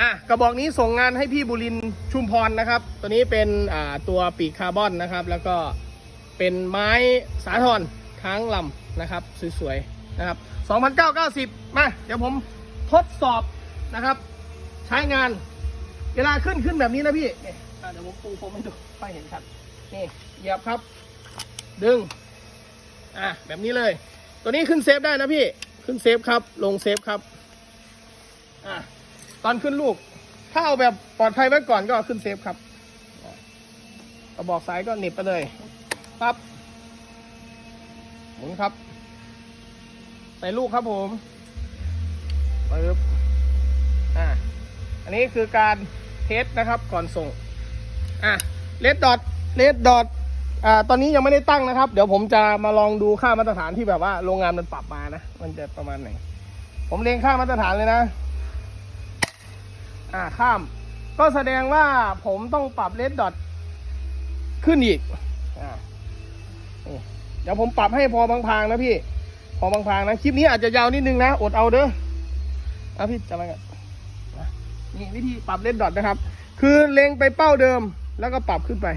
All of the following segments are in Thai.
อะกระบอกนี้ส่งงานให้พี่บุรินทร์ชุมพรนะครับ ตัวนี้เป็นอ่าตัวปีกคาร์บอนนะครับ แล้วก็เป็นไม้สาทรทั้งลำนะครับสวยๆนะครับ2,990มาเดี๋ยวผมทดสอบนะครับ ใช้งาน เวลาขึ้นขึ้นแบบนี้นะพี่นี่อะเดี๋ยวผมปูผมให้ดูไปเห็นชัดนี่เหยียบครับ ดึง อะแบบนี้เลย ตัวนี้ขึ้นเซฟได้นะพี่ ขึ้นเซฟครับ ลงเซฟครับ อะ ตอนขึ้นลูก ถ้าเอาแบบปลอดภัยไว้ก่อนก็ขึ้นเซฟครับกระบอกสายก็เหน็บไปเลยปั๊บหมุนครับ ใส่ลูกครับผมปึ๊บอะอันนี้คือการเทสนะครับก่อนส่ง อะเลดดอทเลดดอทอ่าตอนนี้ยังไม่ได้ตั้งนะครับ เดี๋ยวผมจะมาลองดูค่ามาตรฐานที่แบบว่าโรงงานมันปรับมานะ มันจะประมาณไหน ผมเรียงค่ามาตรฐานเลยนะ อ่าข้าม ก็แสดงว่าผมต้องปรับเลดดอทขึ้นอีกอ่าเดี๋ยวผมปรับให้พอบางๆนะพี่ พอบางๆนะ คลิปนี้อาจจะยาวนิดนึงนะ อดเอาเด้อเอาพี่จะมากันนี่วิธีปรับเลนดอทนะครับ คือเล็งไปเป้าเดิม แล้วก็ปรับขึ้นไป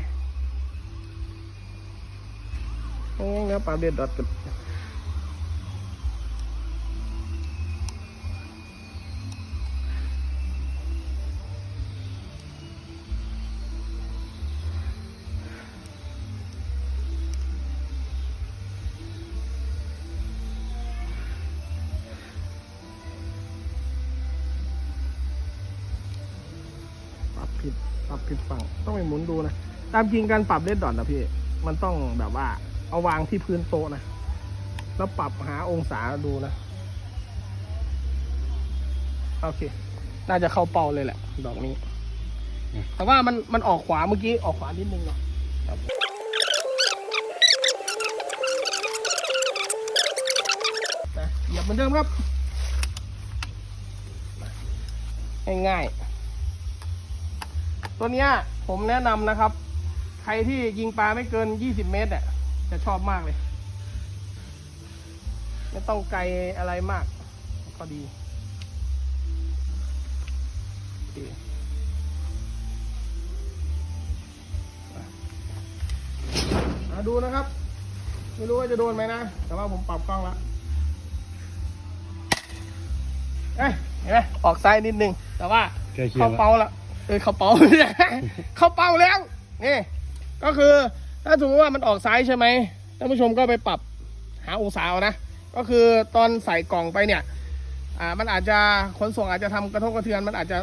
แล้วปรับเลนดอทกัน ผิดปรับผิดฝั่งต้องไปหมุนดูนะตามจริงการปรับเลนส์ดอทนะพี่ มันต้องแบบว่า เอาวางที่พื้นโต๊ะนะแล้วปรับหาองศาดูนะ โอเค น่าจะเข้าเป้าเลยแหละ ดอกนี้ แต่ว่ามันมันออกขวาเมื่อกี้ออกขวานิดนึงเนาะครับนะเหยียบเหมือนเดิมครับ ง่ายๆ ตัวเนี้ยผมแนะนำนะครับ ใครที่ยิงปลาไม่เกิน 20 เมตรเนี่ยจะชอบมากเลย ไม่ต้องไกลอะไรมาก ก็ดีดูนะครับ ไม่รู้ว่าจะโดนไหมนะ แต่ว่าผมปรับกล้องล้วเอ้ยเห็นไหมออกซ้ายนิดนึง แต่ว่าเข้างแล้วเป้าล้ว เออเข้าเป้าเข้าเป้าแล้วนี่ก็คือถ้าสมมติว่ามันออกซ้ายใช่ไหมท่านผู้ชมก็ไปปรับหาองศาเอานะก็คือตอนใส่กล่องไปเนี่ยอ่ามันอาจจะขนส่งอาจจะทำกระทบกระเทือนมันอาจจะ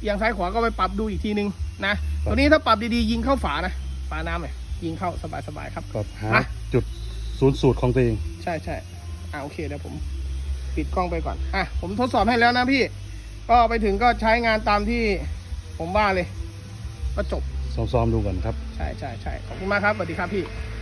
เอียงซ้ายขวาก็ไปปรับดูอีกทีนึงนะตัวนี้ถ้าปรับดีๆยิงเข้าฝานะฝาน้ำเลยยิงเข้าสบายๆครับก็หามาจุดศูนย์สูตรของตัวเอง ใช่ใช่อ่าโอเคเดี๋ยวผมปิดกล้องไปก่อนอะผมทดสอบให้แล้วนะพี่ ก็ไปถึงก็ใช้งานตามที่ ผมว่าเลย ก็จบซ้อมๆดูก่อนครับ ใช่ใช่ใช่ขอบคุณมากครับสวัสดีครับพี่ค